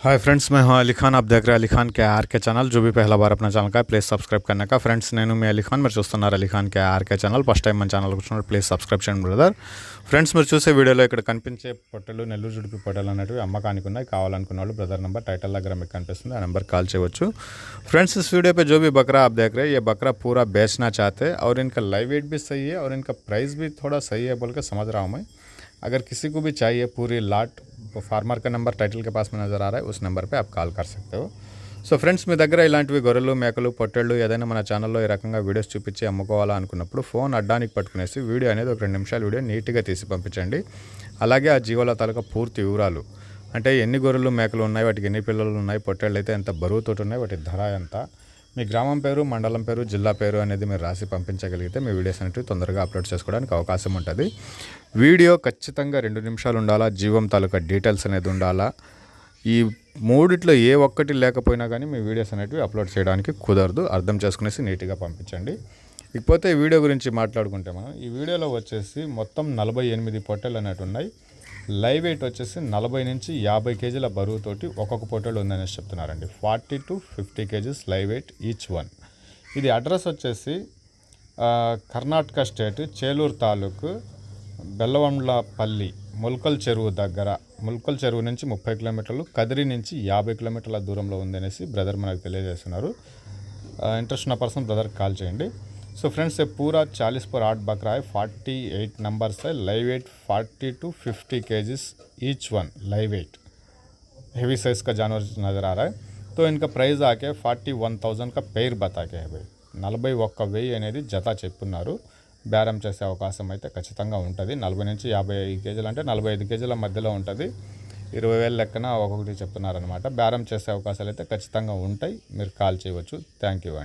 Hi friends मैं हूँ अली खान। आप देख रहे हैं Ali Khan K R K channel. जो भी पहला बार अपना चैनल का है प्लीज़ सब्सक्राइब करने का। फ्रेंड्स नैनो मैं अली खान मैं चुस्तान Ali Khan K R K channel first time मैं चैनल को चुनाव प्लीज़ सब्सक्रिप्शन ब्रदर फ्रेंड्स मेरे चूसे वीडियो इक कपे पोटल नेलूर जुड़पी पोटल अम्मका ब्रदर नंबर टाइटल दर कंबर काल चयु फ्रेंड्स इस वीडियो पर जो भी बकरा आप देख रहे हैं, ये बकरा पूरा बेचना चाहते और इनका लाइव वेट भी सही है, और इनका प्राइस भी थोड़ा सही है बोल के समझ रहा हूँ मैं। अगर किसी को भी चाहिए पूरी लाट फार्मर का नंबर टाइटल के पास में नज़र आ रहा है उस नंबर पे आप కాల్ कर सकते हो సో ఫ్రెండ్స్ మీ దగ్గర ఇలాంటివి గొర్రెలు మేకలు పొట్టేళ్ళు ఏదైనా మన ఛానల్లో ఈ రకంగా వీడియోస్ చూపించి అమ్ముకోవాలా అనుకున్నప్పుడు ఫోన్ అడ్డానికి పట్టుకునేసి వీడియో అనేది ఒక రెండు నిమిషాలు వీడియో నీట్గా తీసి పంపించండి అలాగే ఆ జీవాల తాలూకా పూర్తి వివరాలు అంటే ఎన్ని గొర్రెలు మేకలు ఉన్నాయి వాటికి ఎన్ని పిల్లలు ఉన్నాయి పొట్టేళ్ళు అయితే ఎంత బరువుతోటి ఉన్నాయి వాటి ధర ఎంత మీ గ్రామం పేరు మండలం పేరు జిల్లా పేరు అనేది మీరు రాసి పంపించగలిగితే మీ వీడియోస్ అనేవి తొందరగా అప్లోడ్ చేసుకోవడానికి అవకాశం ఉంటుంది. వీడియో ఖచ్చితంగా రెండు నిమిషాలు ఉండాలా? జీవం తాలూకా డీటెయిల్స్ అనేది ఉండాలా? ఈ మూడిట్లో ఏ ఒక్కటి లేకపోయినా కానీ మీ వీడియోస్ అనేటివి అప్లోడ్ చేయడానికి కుదరదు. అర్థం చేసుకునేసి నీట్గా పంపించండి. ఇకపోతే ఈ వీడియో గురించి మాట్లాడుకుంటే మనం ఈ వీడియోలో వచ్చేసి మొత్తం నలభై ఎనిమిది పొట్టెలు అనేవి ఉన్నాయి. లైవ్ వెయిట్ వచ్చేసి నలభై నుంచి యాభై కేజీల బరువుతోటి ఒక్కొక్క పోటీలు ఉందనేసి చెప్తున్నారండి. Forty to fifty KGs live weight each one. ఇది అడ్రస్ వచ్చేసి కర్ణాటక స్టేట్ చేలూరు తాలూకు బెల్లవండ్లపల్లి ముల్కల్ చెరువు దగ్గర. ముల్కల్ చెరువు నుంచి ముప్పై కిలోమీటర్లు కదిరి నుంచి యాభై కిలోమీటర్ల దూరంలో ఉందనేసి బ్రదర్ మనకు తెలియజేస్తున్నారు. ఇంట్రెస్ట్ ఉన్న పర్సన్ బ్రదర్కి కాల్ చేయండి. సో ఫ్రెండ్స్ ये पूरा चालीस ఆర్ట్ బక్రాయ్ ఫార్టీ ఎయిట్ है। లైవ్ एट ఫార్టీ है। Fifty kgs each one live kgs heavy one live weight heavy size का जानवर नज़र आ ఆకే ఫార్టీ వన్ థౌజండ్ కా పేర్ బతాకే హై నలభై ఒక్క వెయ్యి అనేది జత చెప్పున్నారు బేరం చేసే అవకాశం అయితే ఖచ్చితంగా ఉంటుంది నలభై నుంచి యాభై ఐదు కేజీలు అంటే నలభై ఐదు కేజీల మధ్యలో ఉంటుంది ఇరవై వేల లెక్కన ఒక్కొక్కటి చెప్తున్నారనమాట బేరం చేసే అవకాశాలు అయితే ఖచ్చితంగా ఉంటాయి మీరు కాల్ చేయవచ్చు థ్యాంక్ యూ అండి